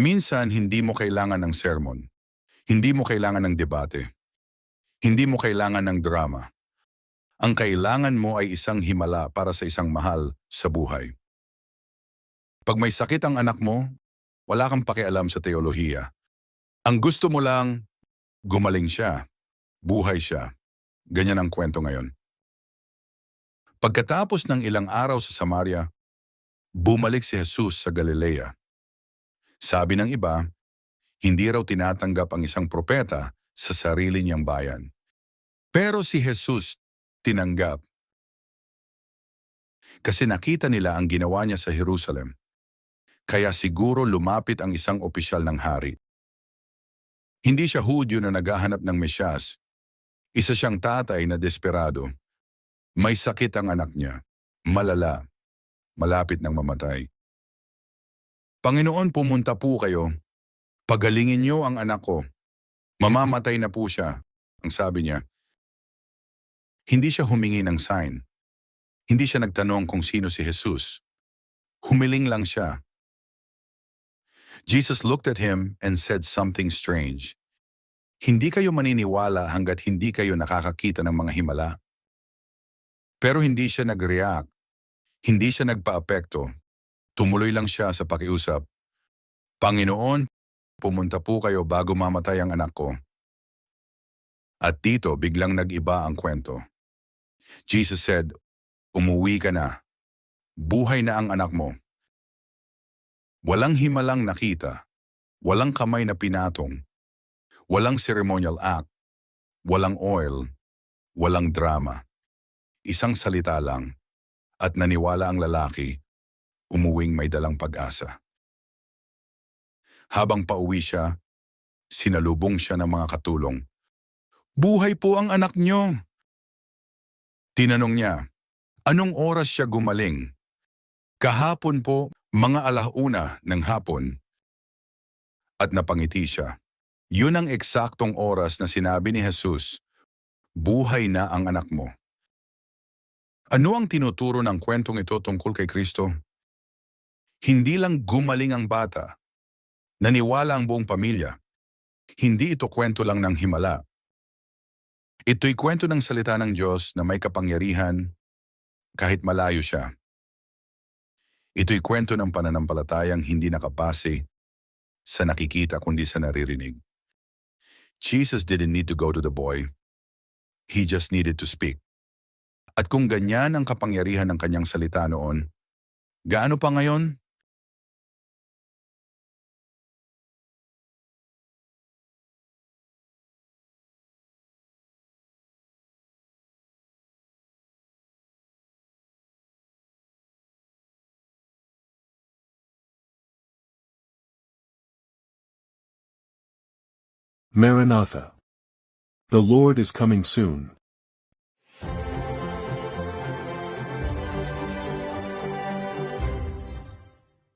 Minsan, hindi mo kailangan ng sermon. Hindi mo kailangan ng debate. Hindi mo kailangan ng drama. Ang kailangan mo ay isang himala para sa isang mahal sa buhay. Pag may sakit ang anak mo, wala kang pakialam sa teolohiya. Ang gusto mo lang, gumaling siya, buhay siya. Ganyan ang kwento ngayon. Pagkatapos ng ilang araw sa Samaria, bumalik si Jesus sa Galilea. Sabi ng iba, hindi raw tinatanggap ang isang propeta sa sarili niyang bayan. Pero si Jesus tinanggap. Kasi nakita nila ang ginawa niya sa Jerusalem. Kaya siguro lumapit ang isang opisyal ng hari. Hindi siya Hudyo na naghahanap ng Mesyas. Isa siyang tatay na desperado. May sakit ang anak niya. Malala. Malapit ng mamatay. Panginoon, pumunta po kayo. Pagalingin niyo ang anak ko. Mamamatay na po siya, ang sabi niya. Hindi siya humingi ng sign. Hindi siya nagtanong kung sino si Jesus. Humiling lang siya. Jesus looked at him and said something strange. Hindi kayo maniniwala hanggat hindi kayo nakakakita ng mga himala. Pero hindi siya nag-react. Hindi siya nagpa-apekto. Tumuloy lang siya sa pakiusap. Panginoon, pumunta po kayo bago mamatay ang anak ko. At dito biglang nag-iba ang kwento. Jesus said, Umuwi ka na. Buhay na ang anak mo. Walang himalang nakita. Walang kamay na pinatong. Walang ceremonial act. Walang oil. Walang drama. Isang salita lang. At naniwala ang lalaki, umuwing may dalang pag-asa. Habang pauwi siya, sinalubong siya ng mga katulong. Buhay po ang anak niyo! Tinanong niya, anong oras siya gumaling? Kahapon po, mga alauna ng hapon. At napangiti siya. Yun ang eksaktong oras na sinabi ni Jesus, buhay na ang anak mo. Ano ang tinuturo ng kwentong ito tungkol kay Kristo? Hindi lang gumaling ang bata. Naniwala ang buong pamilya. Hindi ito kwento lang ng himala. Ito'y kwento ng salita ng Diyos na may kapangyarihan kahit malayo siya. Ito'y kwento ng pananampalatayang hindi nakapase sa nakikita kundi sa naririnig. Jesus didn't need to go to the boy. He just needed to speak. At kung ganyan ang kapangyarihan ng kanyang salita noon, gaano pa ngayon? Maranatha. The Lord is coming soon.